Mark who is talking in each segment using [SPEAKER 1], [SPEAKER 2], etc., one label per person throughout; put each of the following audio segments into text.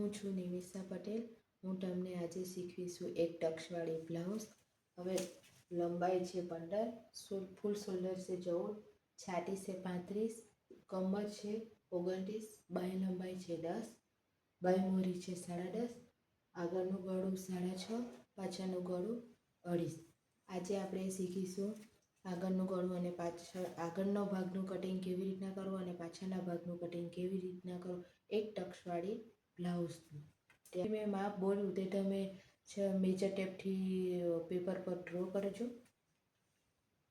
[SPEAKER 1] હું છું નિમિષા પટેલ. હું તમને આજે શીખવીશું એક ટક્સવાળી બ્લાઉઝ. હવે લંબાઈ છે પંદર ફૂલ શોલ્ડર છે ચૌદ, છાતી છે પાંત્રીસ, કમર છે ઓગણત્રીસ, બાય લંબાઈ છે દસ, બાય મોરી છે સાડા દસ, આગળનું ગળું સાડા છ, પાછળનું ગળું અઢીસ. આજે આપણે શીખીશું આગળનું ગળું અને પાછળ, આગળનો ભાગનું કટિંગ કેવી રીતના કરવું અને પાછળના ભાગનું કટિંગ કેવી રીતના કરવું. એક ટક્સવાળી બ્લાઉઝનું તે મેં માપ બોલ્યું તે તમે મેજર ટેપથી પેપર પર ડ્રો કરજો.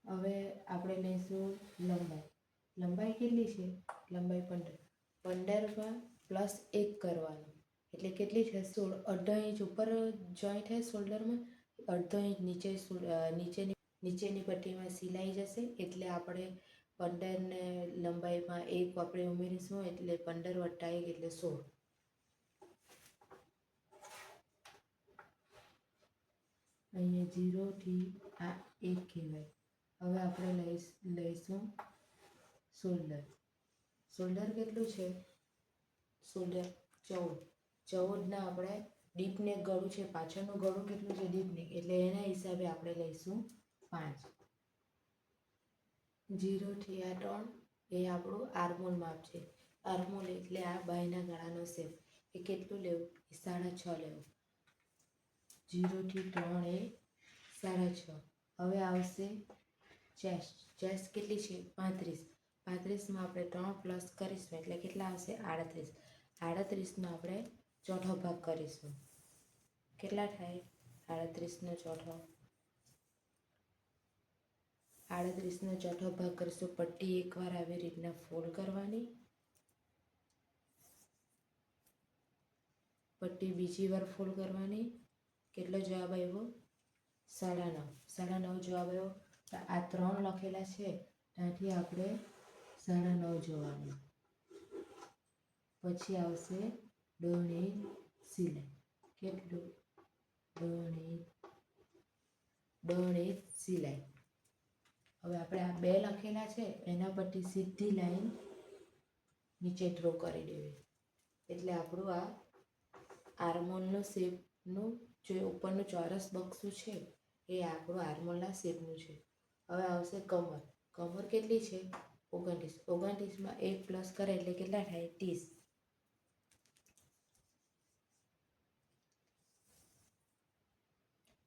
[SPEAKER 1] હવે આપણે લઈશું લંબાઈ. લંબાઈ કેટલી છે? લંબાઈ પંદર. પંદરમાં પ્લસ એક કરવાનું. એટલે કેટલી છે? સોળ. અડધો ઇંચ ઉપર જોઈન્ટ થાય શોલ્ડરમાં અડધો ઇંચ નીચે નીચેની નીચેની પટ્ટીમાં સિલાઈ જશે. એટલે આપણે પંદરને લંબાઈમાં એક આપણે ઉમેરીશું. એટલે પંદર વત્તા એક એટલે સોળ. અહીંયા જીરોથી આ એક કહેવાય. હવે આપણે લઈશ, લઈશું શોલ્ડર શોલ્ડર કેટલું છે? શોલ્ડર ચૌદ. ચૌદના આપણે ડીપને ગળું છે, પાછળનું ગળું કેટલું છે? ડીપને એટલે એના હિસાબે આપણે લઈશું પાંચ. જીરોથી આ ત્રણ એ આપણું આર્મોલ માપ છે. આર્મોલ એટલે આ બાયના ગળાનો સેફ એ કેટલું લેવું? એ સાડા છ લેવું. જીરોથી ત્રણ એ સાડા છ. હવે આવશે ચેસ. ચેસ કેટલી છે? પાંત્રીસ. પાંત્રીસમાં આપણે ત્રણ પ્લસ કરીશું એટલે કેટલા આવશે? આડત્રીસ. આડત્રીસનો આપણે ચોથો ભાગ કરીશું. કેટલા થાય? આડત્રીસનો ચોથો. આડત્રીસનો ચોથો ભાગ કરીશું. પટ્ટી એકવાર આવી રીતના ફોલ્ડ કરવાની. પટ્ટી બીજી વાર ફોલ્ડ કરવાની. કેટલો જવાબ આવ્યો? સાડા નવ. સાડા નવ જવાબ આવ્યો. તો આ ત્રણ લખેલા છે. ત્યાંથી આપણે સાડા નવ જોવાનું. પછી આવશે ડોણી સિલાઈ. કેટલું? ડોણી ડોણી સિલાઈ. હવે આપણે આ બે લખેલા છે, એના પરથી સીધી લાઈન નીચે ડ્રો કરી દેવી. એટલે આપણું આ આર્મોનનું શેપનું જે ઉપરનું ચોરસ બક્સું છે? એ આપણું આર્મોલના શેપનું છે. હવે આવશે કમર. કમર કેટલી છે? ઓગણત્રીસ. ઓગણત્રીસમાં એક પ્લસ કરે એટલે કેટલા થાય? ત્રીસ.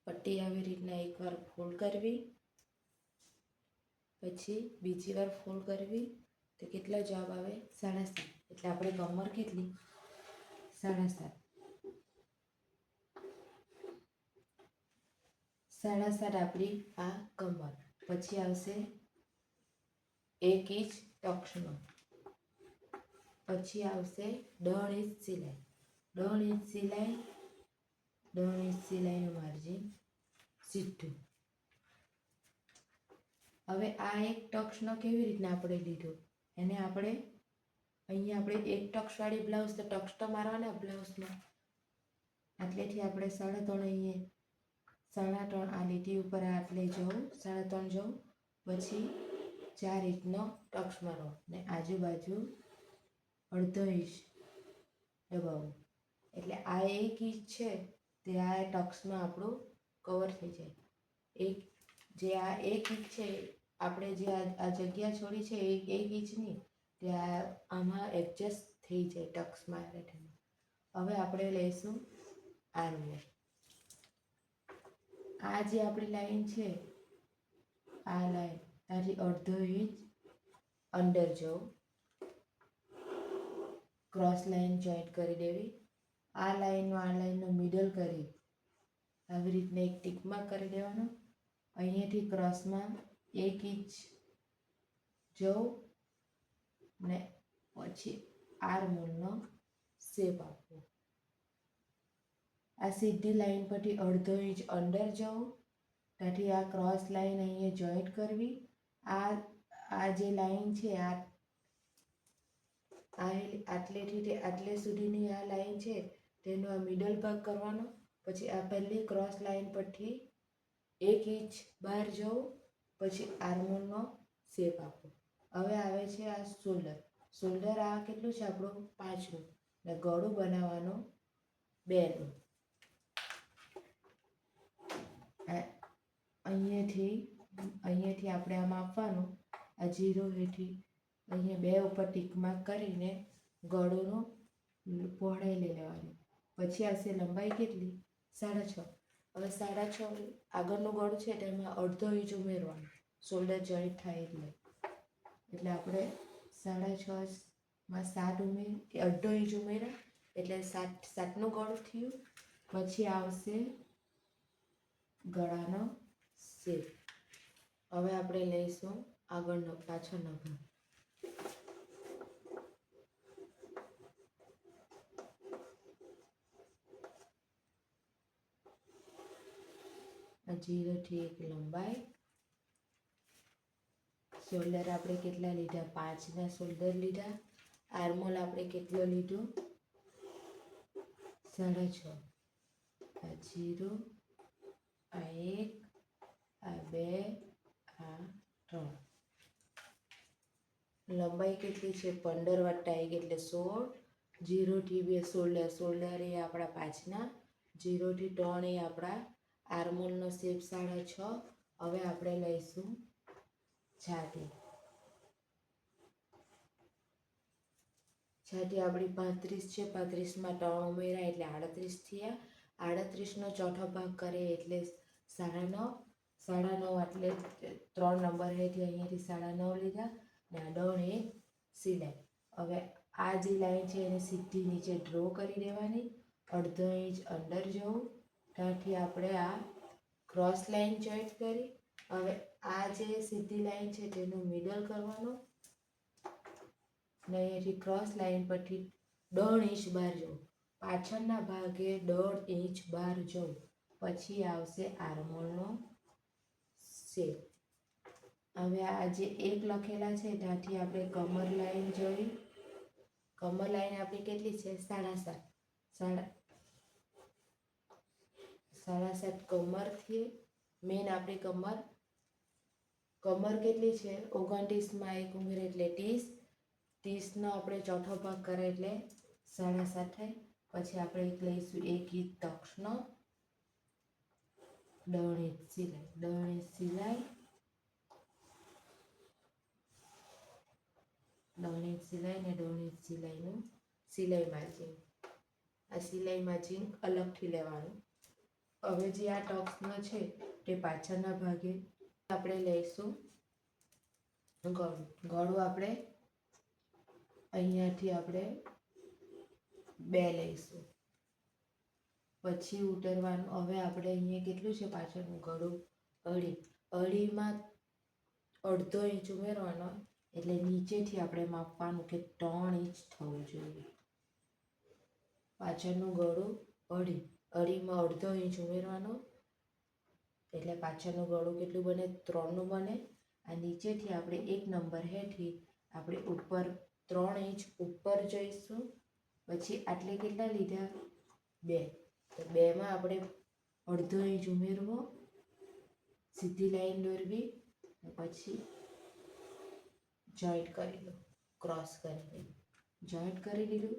[SPEAKER 1] પટ્ટી આવી રીતના એકવાર ફોલ્ડ કરવી. પછી બીજી વાર ફોલ્ડ કરવી. તો કેટલો જવાબ આવે? સાડા સાત. એટલે આપણે કમર કેટલી? સાડા સાત. સાડા સાત આપણી આ કમર. પછી આવશે એક ઇંચ ટક્સનો પછી આવશે દોઢ ઇંચ સિલાઈ. દોઢ ઇંચ સિલાઈ, દોઢ ઇંચ સિલાઈનું માર્જિન સીધું હવે આ એક ટક્સનો કેવી રીતના આપણે લીધો? એને આપણે અહીંયા આપણે એક ટક્સવાળી બ્લાઉઝ, તો ટક્સ તો મારવાના બ્લાઉઝમાં. આટલેથી આપણે સાડા ત્રણ અહીંયા સાડા ત્રણ આ લીટી ઉપર આટલે જવું સાડા ત્રણ જવું પછી ચાર ઇંચનો ટક્સ મારો ને આજુબાજુ અડધો ઇંચ દબાવવું એટલે આ એક ઇંચ છે તે આ ટક્સમાં આપણું કવર થઈ જાય. એક જે આ એક ઇંચ છે, આપણે જે આ જગ્યા છોડી છે એક એક ઇંચની, તે આ આમાં એડજસ્ટ થઈ જાય ટક્સમાં હવે આપણે લઈશું આર્મોલ આ જે આપણી લાઈન છે, આ લાઈન, તારી અડધો ઇંચ અંડર જવું. ક્રોસ લાઈન જોઈન્ટ કરી દેવી. આ લાઈનનો આ લાઈનનો મિડલ કરી આવી રીતના એક ટીકમાં કરી દેવાનો. અહીંયાથી ક્રોસમાં એક ઇંચ જવું ને પછી આર્મોલનો શેપ આપવો. આ સીધી લાઈન પરથી અડધો ઇંચ અંદર જવું. ત્યાંથી આ ક્રોસ લાઈન અહીંયા જોઈન્ટ કરવી. આ આ જે લાઈન છે, આ આટલેથી તે આટલે સુધીની આ લાઈન છે, તેનો આ મિડલ ભાગ કરવાનો. પછી આ પહેલી ક્રોસ લાઈન પરથી એક ઇંચ બહાર જવું. પછી આર્મોલનો શેપ આપો હવે આવે છે આ શોલ્ડર. શોલ્ડર આ કેટલું છે? આપણું પાંચનું ને ગળું બનાવવાનું બેનું આ અહીંયાથી અહીંયાથી આપણે આમ આપવાનું. આ જીરો હેઠી અહીંયા બે ઉપર ટીક માર્ક કરીને ગળોનો પહોળાઈ લઈ લેવાની. પછી આવશે લંબાઈ કેટલી? સાડા છ. હવે સાડા છ આગળનું ગળું છે તેમાં અડધો ઇંચ ઉમેરવાનું. શોલ્ડર જોઈન્ટ થાય એટલે. એટલે આપણે સાડા છ માં સાત ઉમેર, એ અડધો ઇંચ ઉમેરા એટલે સાત, સાતનું ગળું થયું. પછી આવશે ગળાનો શેપ હવે આપણે લઈશું આગળનો પાછળનો ભાગ. જીરોથી એક લંબાઈ. શોલ્ડર આપણે કેટલા લીધા? પાંચના શોલ્ડર લીધા. આર્મોલ આપણે કેટલો લીધો? સાડા છ. આ જીરો, આ એક આ બે, આ, ત્રણ. લંબાઈ કેટલી છે? પંદર વત્તા એક એટલે સોળ. જીરોથી બે શોલ્ડર શોલ્ડર એ આપણા પાંચના. જીરોથી ત્રણ એ આપણા આર્મોલનો શેપ સાડા છ. હવે આપણે લઈશું છાતી. છાતી આપણી પાંત્રીસ છે. પાંત્રીસમાં ત્રણ ઉમેરા એટલે આડત્રીસ થયા. આડત્રીસનો ચોથો ભાગ કરે એટલે સાડા નવ. સાડા નવ એટલે ત્રણ નંબર હેઠી અહીંયાથી સાડા નવ લીધા ને આ ડણ એ સિલાઈ હવે આ જે લાઈન છે એને સીધી નીચે ડ્રો કરી દેવાની. અડધો ઇંચ અંડર જવું. ત્યાંથી આપણે આ ક્રોસ લાઈન જોઈન્ટ કરી. હવે આ જે સીધી લાઈન છે તેનું મિડલ કરવાનું. ને અહીંયાથી ક્રોસ લાઈન પરથી દોઢ ઇંચ બહાર જવું. પાછળના ભાગે દોઢ ઇંચ બહાર જવું. પછી આવશે આર્મોલનો શેપ હવે આ જે એક લખેલા છે ત્યાંથી આપણે કમર લાઈન જોઈ. કમર લાઈન આપણી કેટલી છે? સાડા સાત સાડા સાડા સાત કમરથી મેન આપણી કમર. કમર કેટલી છે? ઓગણત્રીસમાં એક ઉમેરે એટલે ત્રીસ. ત્રીસનો આપણે ચોથો ભાગ કરે એટલે સાડા સાત થાય. પછી આપણે એક લઈશું એક ઇંચ તક્ષનો. ઇંચ સિલાઈ દણે સિલાઈ દણે સિલાઈ ને દણે સિલાઈનું સિલાઈ માર્જિન આ સિલાઈ માર્જિન અલગથી લેવાનું હવે જે આ ટોક્સનો છે તે પાછળના ભાગે આપણે લઈશું ગળું ગળું આપણે અહીંયાથી આપણે બે લઈશું પછી ઉતરવાનું. હવે આપણે અહીંયા કેટલું છે પાછળનું ગળું? અઢી અઢીમાં અડધો ઇંચ ઉમેરવાનો, એટલે નીચેથી આપણે માપવાનું કે ત્રણ ઇંચ થવું જોઈએ. પાછળનું ગળું અઢી અઢીમાં અડધો ઇંચ ઉમેરવાનો, એટલે પાછળનું ગળું કેટલું બને? ત્રણનું બને. આ નીચેથી આપણે એક નંબર હેઠી આપણે ઉપર ત્રણ ઇંચ ઉપર જઈશું. પછી આટલે કેટલા લીધા? બે. બેમાં આપણે અડધો ઇંચ ઉમેરવો, સીધી લાઈન દોરવી પછી જોઈન્ટ કરી લો ક્રોસ કરી દો જોઈન્ટ કરી દીધું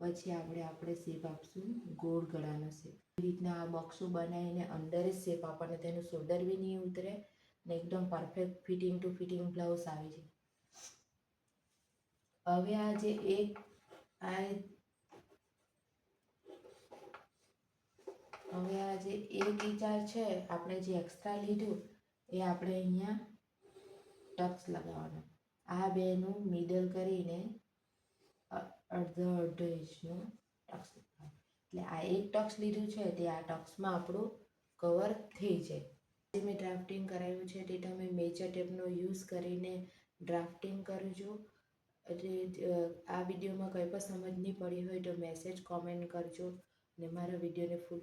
[SPEAKER 1] પછી આપણે આપણે શેપ આપશું, ગોળ ગળાનો શેપ એ રીતના આ બોક્સો બનાવીને અંદર જ શેપ આપણને તેનું શોલ્ડર બી નહીં ઉતરે ને એકદમ perfect fitting to fitting blouse આવી જાય. હવે આ જે એક, આ હવે આ જે એક વિચાર છે, આપણે જે એક્સ્ટ્રા લીધું, એ આપણે અહીંયા ટક્સ લગાવવાનો. આ બેનું મિડલ કરીને અડધો અડધો ઇંચનું ટક્સ લગાવવાનું. એટલે આ એક ટક્સ લીધું છે, તે આ ટક્સમાં આપણું કવર થઈ જાય. જે મેં ડ્રાફ્ટિંગ કરાવ્યું છે, તે તમે મેજર ટેપનો યુઝ કરીને ડ્રાફ્ટિંગ કરજો. એટલે આ વિડીયોમાં કંઈ પણ સમજ નહીં પડી હોય તો મેસેજ કોમેન્ટ કરજો ને મારા વિડીયોને ફૂલ